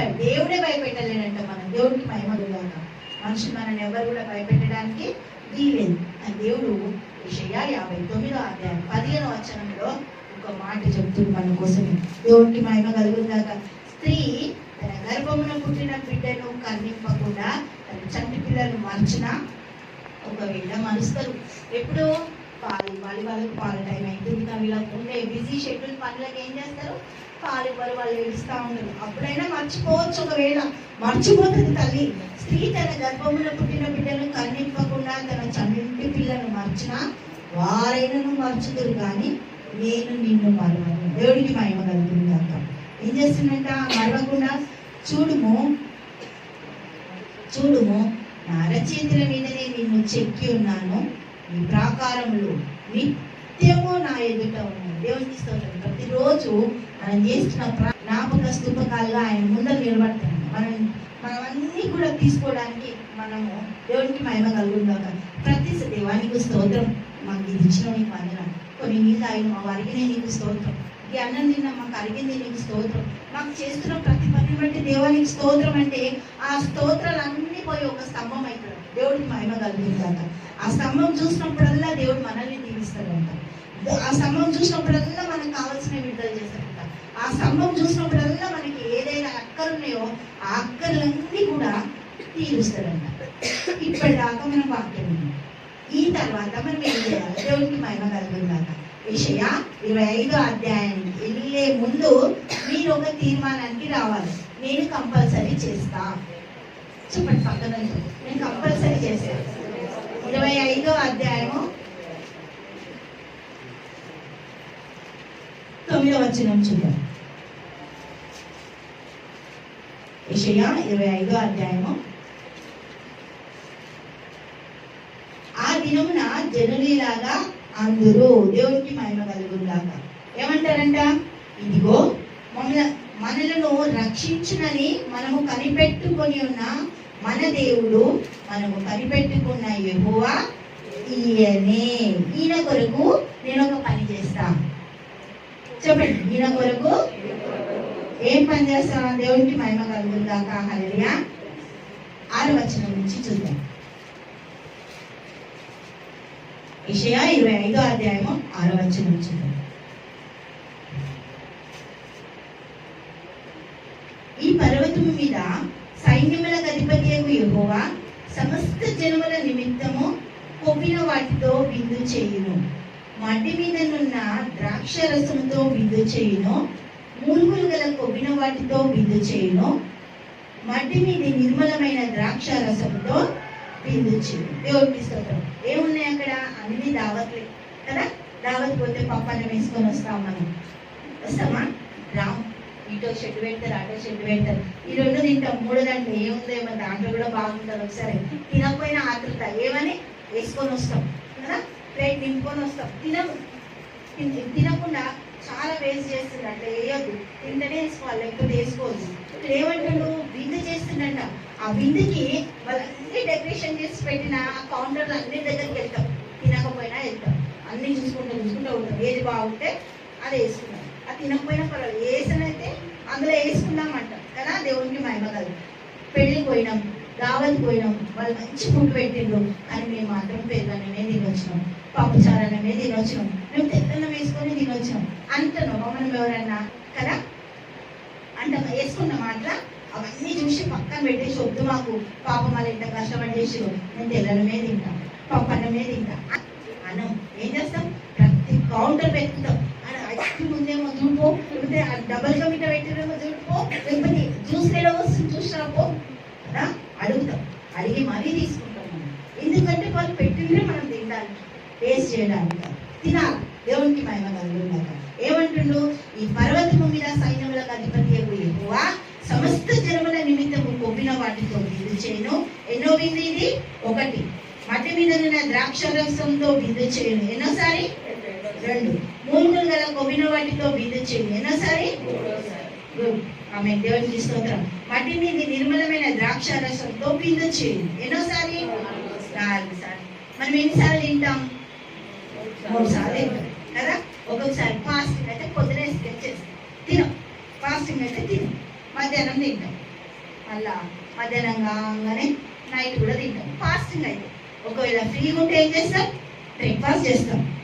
భయపెడతా. దేవుడే భయపెట్టలేనంట మనం. దేవుడికి మహిమ మనుషులు మనల్ని ఎవరు కూడా భయపెట్టడానికి వీలేదు ఆ దేవుడు విషయ యాభై తొమ్మిదో అధ్యాయం పదిహేను వచనంలో ఒక మాట చెప్తుంది మన కోసమే. దేవుడికి మహిమ కలుగుగాక స్త్రీ తన గర్భమున పుట్టిన బిడ్డను కర్ణింపకుండా తన చంటి పిల్లలు మర్చిన ఒకవేళ మరుస్తారు ఎప్పుడు పాలు ఇవ్వాలి వాళ్ళకి పాల టైం అవుతుంది కానీ వీళ్ళకి ఉండే బిజీ షెడ్యూల్ పనులకు ఏం చేస్తారు? పాలు ఇవ్వాలి వాళ్ళు ఏడుస్తూ ఉంటారు అప్పుడైనా మర్చిపోవచ్చు ఒకవేళ. మర్చిపోతుంది తల్లి. స్త్రీ తన గర్భములో పుట్టిన బిడ్డను కన్నింపకుండా తన చంటి పిల్లను మర్చినా వారైనను మర్చుదురు కానీ నేను నిన్ను మరవను. దేవుడికి మహిమ కలుగుతుంది అంట ఏం చేస్తుందంట? మరవకుండా చూడుము. చూడుము. నరచేతుల మీదనే నిన్ను చెక్కి ఉన్నాను. ప్రాకారంలో ప్రాకారములు నిత్యము నా ఎదుట ఉన్నాయి. దేవునికి స్తోత్రం ప్రతిరోజు మనం చేస్తున్న జ్ఞాపక స్థూపకాలుగా ఆయన ముందర నిలబడతాను మనం మనం అన్ని కూడా తీసుకోవడానికి మనము దేవునికి మహిమ కలుగుందాక ప్రతి దేవానికి స్తోత్రం మాకు ఇది ఇచ్చిన నీకు వందన కొన్ని నీళ్ళు ఆయన మా వారికి నీకు స్తోత్రం. ఈ అన్నం తిన్న మాకు అరిగింది నీకు స్తోత్రం. మాకు చేస్తున్న ప్రతి పని బట్టి దేవానికి స్తోత్రం అంటే ఆ స్తోత్రాలు అన్ని పోయి ఒక స్తంభం అవుతాడు దేవుడికి మహిమ కలుగుతుందంట ఆ స్తంభం చూసినప్పుడల్లా దేవుడు మనల్ని దీవిస్తాడంట. ఆ స్తంభం చూసినప్పుడల్లా మనకు కావాల్సిన విడుదల చేస్తాడంట. ఆ స్తంభం చూసినప్పుడల్లా మనకి ఏదైనా అక్కలు ఉన్నాయో ఆ అక్కర్లన్నీ కూడా తీరుస్తాడంట. ఇప్పటిదాకా మనం వాక్యం ఈ తర్వాత మనం ఏం చేయాలి? దేవుడికి మహిమ కలుగుతుందాక విషయ ఇరవై ఐదో అధ్యాయానికి వెళ్ళే ముందు మీరు ఒక తీర్మానానికి రావాలి. నేను కంపల్సరీ చేస్తా. చెప్పండి పక్కన నేను కంపల్సరీ చేశాను ఇరవై ఐదో అధ్యాయము తొమ్మిదో వచ్చిన చూద్దాం. విషయ ఇరవై ఐదో అధ్యాయము. ఆ దినమున జనులీలాగా అందరూ దేవునికి మహిమ కలుగుందాక ఏమంటారంట? ఇదిగో మమ్మల్ని మనలను రక్షించునని మనము కనిపెట్టుకొని ఉన్న మన దేవుడు మనము కనిపెట్టుకున్న ఎగువ ఈయనే. ఈయన కొరకు నేను ఒక పని చేస్తా. చెప్పండి ఈయన కొరకు ఏం పని చేస్తాను దేవునికి మహిమ కలుగుందాక హల్లెలూయా. ఆరు వచనం నుంచి చూద్దాం. విషయ ఇరవై ఐదో అధ్యాయము ఆరు వచనం చూద్దాం. ఈ పర్వతం మీద సైన్యముల అధిపతి యెహోవా సమస్త జనముల నిమిత్తము కొవ్విన వాటితో విందు చేయును. మట్టి మీదనున్న ద్రాక్ష రసముతో విందు చేయును. మూలుగులు గల కొవ్విన వాటితో విందు చేయును. మట్టి మీద నిర్మలమైన ద్రాక్ష రసంతో విందు చేయును. దేవుడికి స్తోత్రం. ఏమున్నాయి అక్కడ? అన్ని దావత్లే. కదా? దావత్ పోతే పప్పన్న వేసుకొని వస్తాం మనం వస్తామా? రామ్. ఇటో చెట్టు పెడతారు అటో షెడ్ పెడతారు. ఈ రెండు తింటాం. మూడో దాంట్లో ఏముందేమో దాంట్లో కూడా బాగుంటుంది. ఒకసారి తినకపోయినా ఆతృత ఏమని? వేసుకొని వస్తాం. కదా? ప్లేట్ నింపుకొని వస్తాం. తినము. తిన- తినకుండా చాలా వేస్ట్ చేస్తుంది. అట్లా వేయొద్దు. తింటనే వేసుకోవాలి. లేకపోతే వేసుకోవద్దు. ఇక్కడ ఏమంటాడు విందు చేస్తుండంట ఆ విందుకి వాళ్ళన్నీ డెకరేషన్ చేసి పెట్టిన ఆ కౌంటర్లు అన్ని దగ్గరికి వెళ్తాం. తినకపోయినా వెళ్తాం. అన్ని చూసుకుంటూ చూసుకుంటూ ఉంటాం. ఏది బాగుంటే అది వేసుకుంటాం. తినకపోయినా పర్వాలేదు. వేసనైతే అందులో వేసుకున్నామంట కదా దేవునికి మహిమ కలదు పెళ్ళికి పోయినాం రావాలి పోయినాం వాళ్ళు మంచి ఫుడ్ పెట్టిండ్రు కానీ మేము మాత్రం పెరుగన్నమే తినొచ్చినాం. పప్పుచారన్నమే తినొచ్చినాం. మేము తెల్లని వేసుకొని తినొచ్చినాం. అంతను మనం ఎవరన్నా కదా? అంట వేసుకున్నాం మాట అవన్నీ చూసి పక్కన పెట్టేసి వద్దు మాకు పాపం వాళ్ళు ఇంత కష్టపడి చేసి నేను తెల్లనమే తింటాం పప్పు అన్నమే తింటాం. లేకపోతే డబల్గా మీట పెట్టిరేమో చూడుపో లేకపోతే జ్యూస్ లేడో వస్తుంది? చూసినాపో కదా అడుగుతాం. అడిగి మరీ తీసుకుంటాం మనం. ఎందుకంటే వాళ్ళు పెట్టిందే మనం తినడానికి టేస్ట్ చేయడానికి. తినాలి. దేవునికి మహిమ కలుగుందాక ఏమంటుండు? ఈ పర్వతము మీద సైన్యములకు అధిపతి ఎక్కువ సమస్త జనముల నిమిత్తము కొబ్బిన వాటితో విందు చేయను. ఎన్నో విందు ఇది? ఒకటి. మట్టి మీద ద్రాక్ష రసంతో విందు చేయను. ఎన్నోసారి? రెండు. మూడు గల కొబ్బిన వాటితో విందు ఎన్నోసారి ఆమె దేవునికి స్తోత్రం. మట్టి మీద నిర్మలమైన ద్రాక్ష రసంతో విందు ఎన్నోసారి నాలుగు సార్లు మనం ఎన్నిసార్లు తింటాం? మూడు సార్లు కదా? ఒక్కొక్కసారి ఫాస్టింగ్ అయితే పొద్దునే స్కెచ్ చేస్తాం. తినం. ఫాస్టింగ్ అయితే తినం. మధ్యాహ్నం తింటాం. మళ్ళా మధ్యాహ్నం కాగానే నైట్ కూడా తింటాం. ఫాస్టింగ్ అయితే. ఒకవేళ ఫ్రీగా ఉంటే ఏం చేస్తాం? బ్రేక్ఫాస్ట్ చేస్తాం.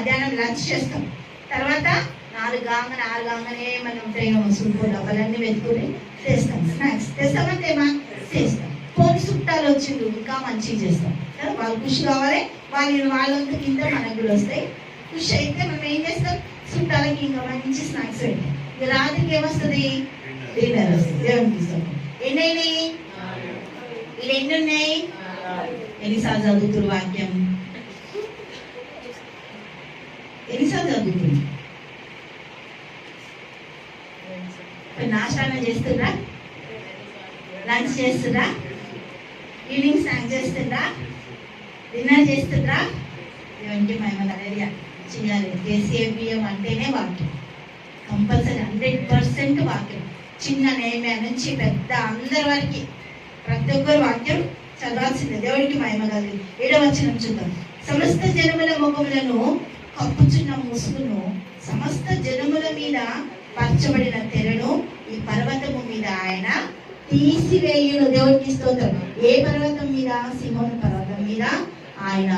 మధ్యాహ్నం లంచ్ చేస్తాం. తర్వాత నాలుగు కాగానే ఆరు కాగానే మనం ఉంటాయి సూపు డబ్బలన్నీ వెతుకుని చేస్తాం. స్నాక్స్ చేస్తామంటే ఏమా చేస్తాం. పోని చుట్టాలు వచ్చిండు ఇంకా మంచిగా చేస్తాం. కదా వాళ్ళు ఖుషి కావాలి. వాళ్ళు వాళ్ళంతా కింద మనకు కూడా వస్తాయి. ఖుషి అయితే మనం ఏం చేస్తాం? చుట్టాలకి ఇంకా మంచి స్నాక్స్ పెట్టాం ఇక రాత్రికి ఏమొస్తుంది? డిన్నర్ వస్తుంది. దేవునికి ఇస్తాం. ఎన్ని అయినాయి వీళ్ళు ఎన్ని ఉన్నాయి? ఎన్నిసార్లు చదువుతురు వాక్యం? చదువుతుంది. నాశాన చేస్తుండ్రా లంచ్ చేస్తుండ్రా ఈవినింగ్ స్నాక్ చేస్తుండ్రా డిన్నర్ చేస్తుండ్రా దేవునికి మేము అదేరియా చేయాలి కేసీఎఫ్ఎం అంటేనే వాక్యం. కంపల్సరీ హండ్రెడ్ పర్సెంట్ వాక్యం. చిన్న నేమే నుంచి పెద్ద అందరి వరకు ప్రతి ఒక్కరు వాక్యం చదవాల్సిందే. దేవుడికి మహిమ కలిగి ఏడవచనం చూద్దాం. సమస్త జనముల ముఖములను కప్పుచున్న ముసుగును సమస్త జనముల మీద పరచబడిన తెరను ఈ పర్వతము మీద ఆయన తీసివేయును. దేవుడికి స్తోత్రం. ఏ పర్వతం మీద? సింహం పర్వతం మీద ఆయన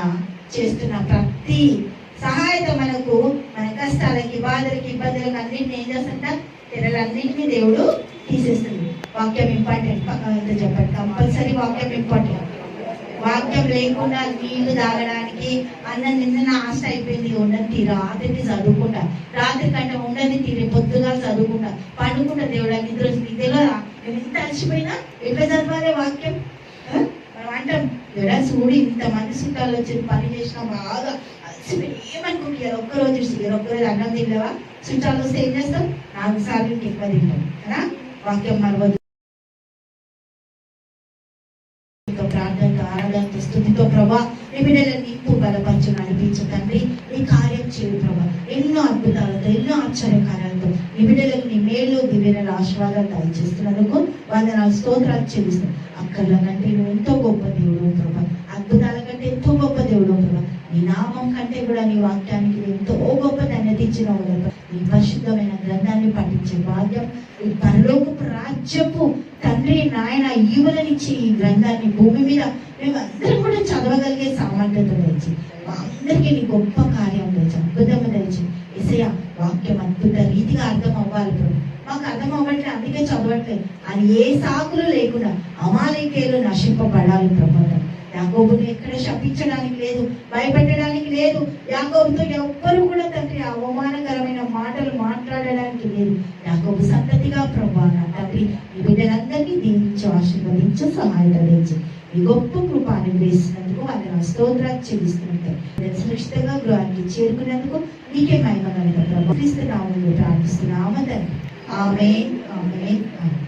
చేస్తున్న ప్రతి సహాయత మనకు మన కష్టాలకి బాధలకి ఇబ్బందులకు అన్నింటిని ఏం చేస్తుంట? తెరలన్నింటినీ దేవుడు తీసేస్తుంది వాక్యం ఇంపార్టెంట్. పక్కన చెప్పండి కంపల్సరీ వాక్యం ఇంపార్టెంట్. వాక్యం లేకుండా నీళ్ళు తాగడానికి అన్నం నిన్న ఆశ అయిపోయింది. ఉండని రాత్రికి చదువుకుంటా. రాత్రి కంటే ఉండని తీరి పొద్దుగా చదువుకుంటా. పండుకుంటా దేవుడా నిద్ర నీకు తెలియదా ఎంత అలసిపోయినా ఎట్లా చదవాలి వాక్యం? మనం అంటాం దేవుడా చూడు ఇంతమంది చుట్టాలు వచ్చి పని చేసినా బాగా అలసిపోయి ఏమనుకుంటారు ఒక్కరోజు చూసి ఒక్కరోజు అన్నం తినలేవా? చుట్టాలు వస్తే ఏం చేస్తాం? నాలుగు సార్లు ఎక్కువ తింటాం. కదా? వాక్యం మరవద్దు బిడ్డలను నీకు బలపరచు నడిపించు తండ్రి. నీ కార్యం చేయు ప్రభా. ఎన్నో అద్భుతాలతో ఎన్నో ఆశ్చర్య కార్యాలతో నీ బిడ్డలకు నీ మేలు దివ్యల ఆశీర్వాదాలు దయచేస్తున్నందుకు వందనాలు స్తోత్రాలు చెల్లిస్తాను అక్కర్ల కంటే నువ్వు ఎంతో గొప్ప దేవుడు ప్రభా. అద్భుతాల కంటే ఎంతో గొప్ప దేవుడు ప్రభా. నీ నామం కంటే కూడా నీ వాక్యానికి ఎంతో గొప్ప ధన్యత ఇచ్చిన ప్రభా పరిశుద్ధమైన గ్రంథాన్ని పఠించే భాగ్యం ఈ పరలోకపు రాజ్యపు తండ్రి నాయన ఈవులనిచ్చి ఈ గ్రంథాన్ని భూమి మీద మేము అందరం కూడా చదవగలిగే సామర్థ్యత తెచ్చి మా అందరికీ నీ గొప్ప కార్యం తెచ్చి అద్భుతం తెచ్చి ఎసయ వాక్యం అద్భుత రీతిగా అర్థం అవ్వాలి మాకు అర్థం అవ్వట్లేదు అందుకే చదవట్లేదు అని ఏ సాకులు లేకుండా అమాలికేలు నశింపబడాలి ప్రమాదం యాకోబుని ఎక్కడ శపించడానికి లేదు భయపెట్టడానికి లేదు. యాకోబుతో ఎవ్వరు కూడా తండ్రి అవమానకరమైన మాటలు మాట్లాడడానికి లేదు. నాకు సంతతిగా ప్రభా నా తండ్రి ఈ బిడ్డలందరినీ దీవించు ఆశీర్వదించు సహాయత ఈ గొప్ప కృప అనుగ్రహిస్తున్నందుకు వాళ్ళ నా స్తోత్రాలు చెల్లిస్తున్నట్టు నేను సురక్షితంగా గృహానికి చేరుకునేందుకు నీకే మహిమ కనుక ప్రభు. క్రీస్తు నామంలో ప్రార్థిస్తున్నాము ఆమె ఆమె ఆమె